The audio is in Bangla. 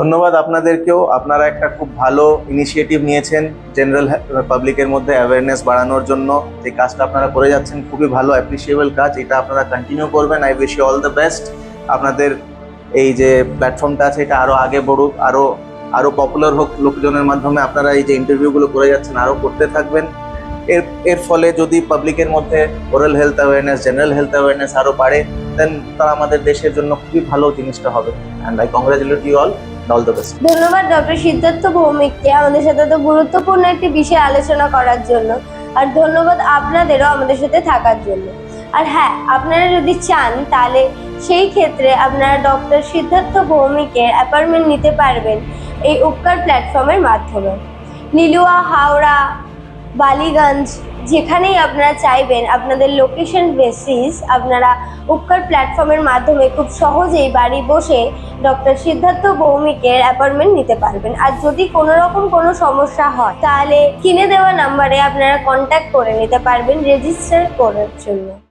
ধন্যবাদ আপনাদেরকেও। আপনারা একটা খুব ভালো ইনিশিয়েটিভ নিয়েছেন জেনারেল পাবলিকের মধ্যে অ্যাওয়ারনেস বাড়ানোর জন্য। যে কাজটা আপনারা করে যাচ্ছেন খুবই ভালো অ্যাপ্রিসিয়েবল কাজ। এটা আপনারা কন্টিনিউ করবেন। I wish you all the best আপনাদের এই যে প্ল্যাটফর্মটা আছে, এটা আরও আগে বড়ুক আরও আরও পপুলার হোক লোকজনের মাধ্যমে আপনারা এই যে ইন্টারভিউগুলো করে যাচ্ছেন আরও করতে থাকবেন। এর এর ফলে যদি পাবলিকের মধ্যে oral health awareness general health awareness আরও বাড়ে দেন তারা আমাদের দেশের জন্য খুবই ভালো জিনিসটা হবে। And I congratulate you all all the best ধন্যবাদ, ডক্টর সিদ্ধার্থ ভৌমিককে আমাদের সাথে তো গুরুত্বপূর্ণ একটি বিষয়ে আলোচনা করার জন্য। আর ধন্যবাদ আপনাদেরও আমাদের সাথে থাকার জন্য। আর হ্যাঁ আপনারা যদি চান, তাহলে সেই ক্ষেত্রে আপনারা ডক্টর সিদ্ধার্থ ভৌমিকের অ্যাপয়েন্টমেন্ট নিতে পারবেন এই উপকার প্ল্যাটফর্মের মাধ্যমে। লিলুয়া হাওড়া, বালিগঞ্জ, যেখানেই আপনারা চাইবেন, আপনাদের লোকেশন বেসিস আপনারা উপকার প্ল্যাটফর্মের মাধ্যমে খুব সহজেই বাড়ি বসে ডক্টর সিদ্ধার্থ ভৌমিকের অ্যাপয়েন্টমেন্ট নিতে পারবেন। আর যদি কোনো রকম কোনো সমস্যা হয়, তাহলে কিনে দেওয়া নাম্বারে আপনারা কন্ট্যাক্ট করে নিতে পারবেন রেজিস্টার করার জন্য।